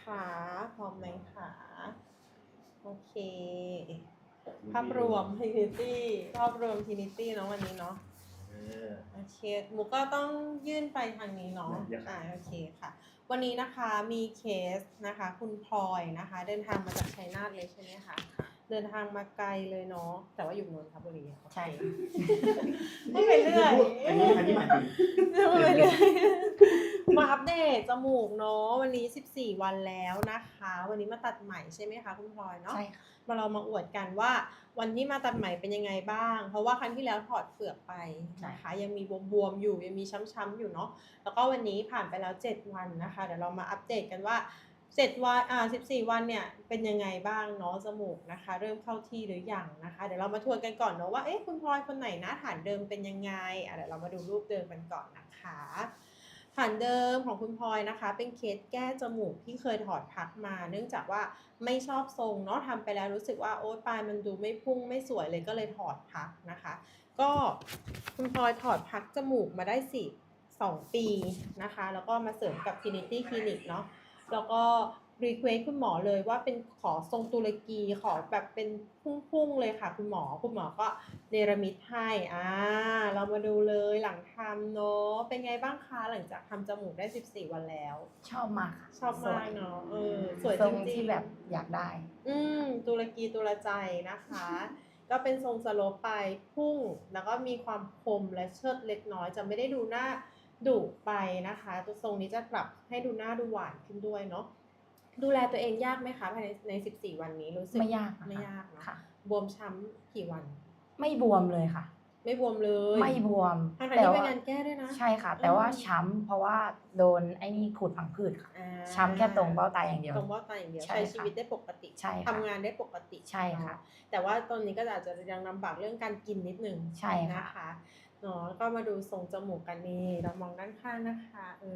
คะพร้อมไหมคะโอเค ภาพรวม Trinity ภาพรวม Trinity เนาะวันนี้เนาะเออโอเคมุกก็ต้องยื่นไปทางนี้เนาะอยากอ่าโอเคค่ะ วันนี้นะคะมีเคสนะคะ คุณพลอยนะคะ เดินทางมาจากชัยนาทเลยใช่ไหมคะเดินทางมาไกลเลยเนาะแต่ว่าอยู่นนทบุรีอะใช่ไม่ไปเรื่อยอันนี้อันนี้หมายถึงไม่ไปเรื่อย มาอัปเดตจมูกเนาะวันนี้ 14 วันแล้วนะคะ วันนี้มาตัดใหม่ใช่ไหมคะคุณพลอยเนาะใช่ค่ะมาเรามาอวดกันว่า วันที่มาตัดใหม่เป็นยังไงบ้าง เพราะว่าครั้งที่แล้วถอดเฟือกไปนะคะยังมีบวมๆอยู่ยังมีช้ำๆอยู่เนาะแล้วก็วันนี้ผ่านไปแล้ว 7 วันนะคะ เดี๋ยวเรามาอัปเดตกันว่า7วันอ่า14วันเนี่ยเป็นยังไงบ้างเนาะจมูกนะคะ เริ่มเข้าที่หรือยังนะคะ เดี๋ยวเรามาทวนกันก่อนเนาะว่าเอ๊ะคุณพลอยคนไหนนะฐานเดิมเป็นยังไงอะเดี๋ยวเรามาดูรูปเดิมกันก่อนนะคะ ขันเดิมของคุณพลอยนะคะ เป็นเคสแก้จมูกที่เคยถอดพักมา เนื่องจากว่าไม่ชอบทรงเนาะทำไปแล้วรู้สึกว่าโอ๊ตปลายมันดูไม่พุ่งไม่สวยเลยก็เลยถอดพักนะคะ ก็คุณพลอยถอดพักจมูกมาได้สิสองปีนะคะ แล้วก็มาเสริมกับ Trinity Clinic เนาะแล้วก็ รีเควสคุณหมอเลยว่าเป็นขอทรงตุรกีขอแบบเป็นพุ่งๆเลยค่ะ คุณหมอคุณหมอก็เนรมิตให้อ่าเรามาดูเลยหลังทำเนาะเป็นไงบ้างคะหลังจากทำจมูกได้ 14 วันแล้ว ชอบมากค่ะชอบสวมากยเนาะเออสวยทจรงริงๆที่แบบอยากได้ อืมตุรกีตุรใจนะคะ ก็เป็นทรงสโลปไปพุ่ง แล้วก็มีความคมและเชิดเล็กน้อยจะไม่ได้ดูหน้าดุไปนะคะ ตัวทรงนี้จะปรับให้ดูหน้าดูหวานขึ้นด้วยเนาะ ดูแลตัวเองยากไหมคะภายในใน14วันนี้รู้สึกไม่ยากนะคะไม่ยากเนอะค่ะ บวมช้ำกี่วัน ไม่บวมเลยค่ะ ไม่บวมเลยไม่บวมทางๆที่เป็นงานแก้ด้วยนะ ใช่ค่ะ แต่ว่าอืม ช้ำเพราะว่าโดนไอ้นี่ขูดผังผืดค่ะ อ่าช้ำแค่ตรงเบ้าตาอย่างเดียว ตรงเบ้าตาอย่างเดียวใช่ใช้ค่ะชีวิตได้ปกติใช่ค่ะ ทำงานได้ปกติใช่ค่ะ เนอแต่ว่าตอนนี้ก็อาจจะยังลำบากเรื่องการกินนิดนึงใช่ค่ะ นะคะ เนาะก็มาดูทรงจมูกกันนี่เรามองด้านข้างนะคะ เอ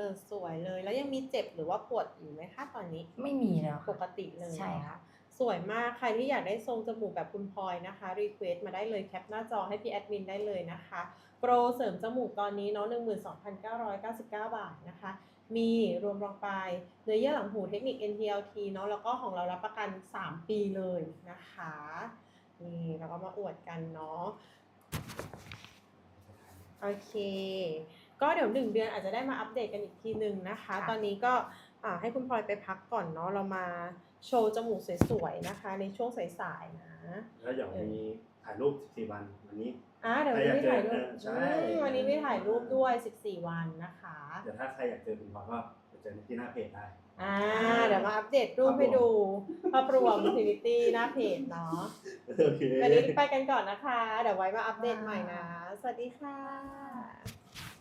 อ สวยเลย แล้วยังมีเจ็บหรือว่าปวดอยู่ไหมคะตอนนี้ ไม่มีแล้วปค่ะ กติเลยใช่ค่ะเนอสวยมาก ใครที่อยากได้ทรงจมูกแบบคุณพลอยนะคะ รีเควสมาได้เลยแคปหน้าจอให้พี่แอดมินได้เลยนะคะ โปรเสริมจมูกตอนนี้เนาะ12,999 บาทนะคะ มีรวมรองปลายเนื้อเยื่อหลังหูเทคนิค NTLT เนาะแล้วก็ของเรารับประกัน 3 ปีเลยนะคะ นี่เราก็มาอวดกันเนาะ โอเค ก็เดี๋ยวหนึ่งเดือนอาจจะได้มาอัปเดตกันอีกทีหนึ่งนะคะค่ะตอนนี้ก็อ่าให้คุณพลอยไปพักก่อนเนาะเรามาโชว์จมูกสวยๆนะคะ ในช่วงสายๆนะแล้วเดี๋ยวมีถ่ายรูป 14 วันวันนี้อ่าเดี๋ยววันนี้มีถ่ายรูปใช่อืมวันนี้มีถ่ายรูปด้วย 14 วันนะคะ เดี๋ยวถ้าใครอยากเจอคุณพลอยก็ไป เจอที่หน้าเพจได้อ่าเดี๋ยวมาอัปเดตรูปให้ดูภาพรวม Infinity หน้าเพจเนาะโอเควันนี้ไปกันก่อนนะคะ เดี๋ยวไว้มาอัปเดตใหม่นะ สวัสดีค่ะ